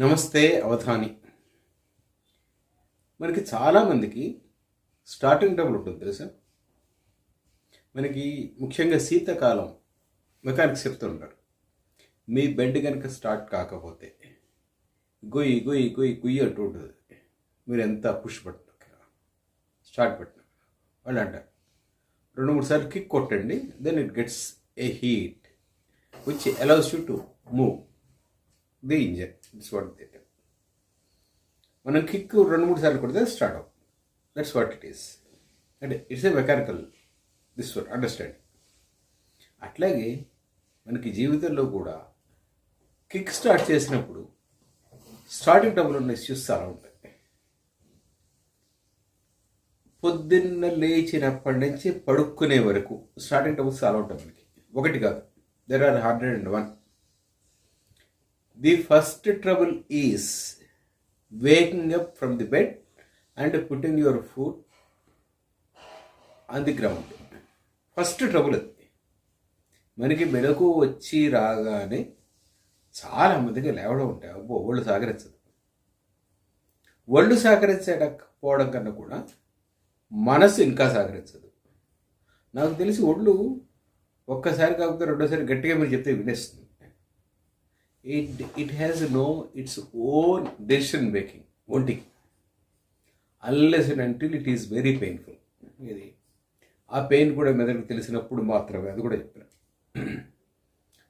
నమస్తే అవధాని. మనకి చాలామందికి స్టార్టింగ్ డబ్బులు ఉంటుంది తెలుసా? మనకి ముఖ్యంగా శీతాకాలం మెకానిక్స్ చెప్తుంటారు మీ బెడ్ కనుక స్టార్ట్ కాకపోతే గొయ్యి గొయ్యి గొయ్యి గుయ్యి అంటూ ఉంటుంది. మీరు ఎంత పుష్ పట్టిన స్టార్ట్ పట్టిన వాళ్ళు అంటారు. రెండు మూడు సార్లు కిక్ కొట్టండి then it gets a heat which allows you to move the engine it's what the మనం కిక్ రెండు మూడు సార్లు కొడితే స్టార్ట్ అవుతుంది. దట్స్ వాట్ ఇట్ ఈస్ అంటే it's a mechanical this one understanding అట్లాగే మనకి జీవితంలో కూడా కిక్ స్టార్ట్ చేసినప్పుడు స్టార్టింగ్ టైంలో ఉన్న ఇష్యూస్ చాలా ఉంటాయి. పొద్దున్న లేచినప్పటి నుంచి పడుక్కునే వరకు స్టార్టింగ్ టబుల్స్ చాలా ఉంటాయి మనకి. ఒకటి కాదు there are hundred and one the first trouble is waking up from the bed and putting your food on the ground first trouble అది. మనకి మెలకు వచ్చి రాగానే చాలా మందికి లేవడం ఉంటాయి అబ్బో ఒళ్ళు సహకరించదు ఒళ్ళు సహకరించకపోవడం కన్నా కూడా మనసు ఇంకా సహకరించదు నాకు తెలిసి ఒళ్ళు ఒక్కసారి కాకపోతే రెండోసారి గట్టిగా మీరు చెప్తే వినేస్తుంది. It it has no its own decision making ఒంటికి అల్లెస్ and until it is very painful ఇది. ఆ పెయిన్ కూడా మెదడుకు తెలిసినప్పుడు మాత్రమే. అది కూడా చెప్పాను.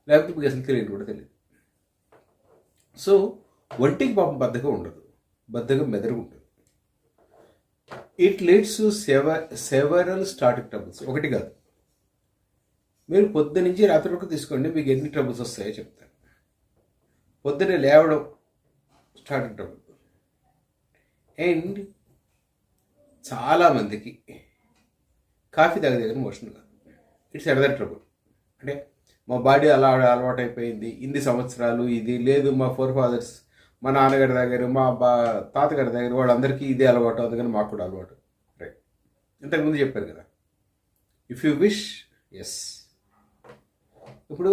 లేకపోతే మీకు అసలు తెలియదు కూడా తెలియదు. సో ఒంటికి పాపం బద్ధకం ఉండదు. బద్ధకం మెదడు ఉంటుంది it leads to sev several starting troubles ఒకటి కాదు. మీరు పొద్దు నుంచి రాత్రి వరకు తీసుకోండి మీకు ఎన్ని ట్రబుల్స్ వస్తాయో చెప్తాను. పొద్దునే లేవడం స్టార్ట్ ట్రబుల్ అండ్ చాలామందికి కాఫీ తాగదగిన మోషన్ కాదు. It's another trouble. అంటే మా బాడీ అలా అలవాటు అయిపోయింది ఇన్ని సంవత్సరాలు ఇది లేదు. మా ఫోర్ ఫాదర్స్ మా నాన్నగారి దగ్గర మా బా తాతగారి దగ్గర వాళ్ళందరికీ ఇదే అలవాటు అందుకని కానీ మాకు కూడా అలవాటు. రైట్ ఇంతకుముందు చెప్పారు కదా. ఇఫ్ యూ విష్ ఎస్ ఇప్పుడు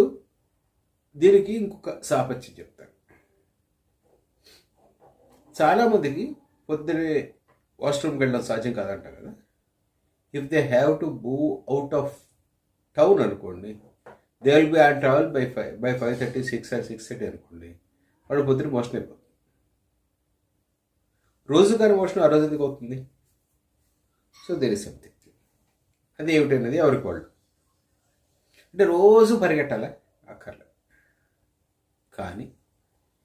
దీనికి ఇంకొక సాపత్యం చెప్తాను. చాలామందికి పొద్దునే వాష్రూమ్కి వెళ్ళడం సాధ్యం కాదంటారు కదా? If they have to move out of town అనుకోండి they will be on travel by five by five thirty six or six thirty అనుకోండి వాడు పొద్దున మోషన్ అయిపోతుంది రోజు కానీ మోషన్ ఆ రోజు ఎందుకు అవుతుంది? సో దేర్ ఇస్ సంథింగ్ అది ఏమిటనేది ఎవరికి వాళ్ళు? అంటే రోజు పరిగెట్టాలా? అక్కర్లే కానీ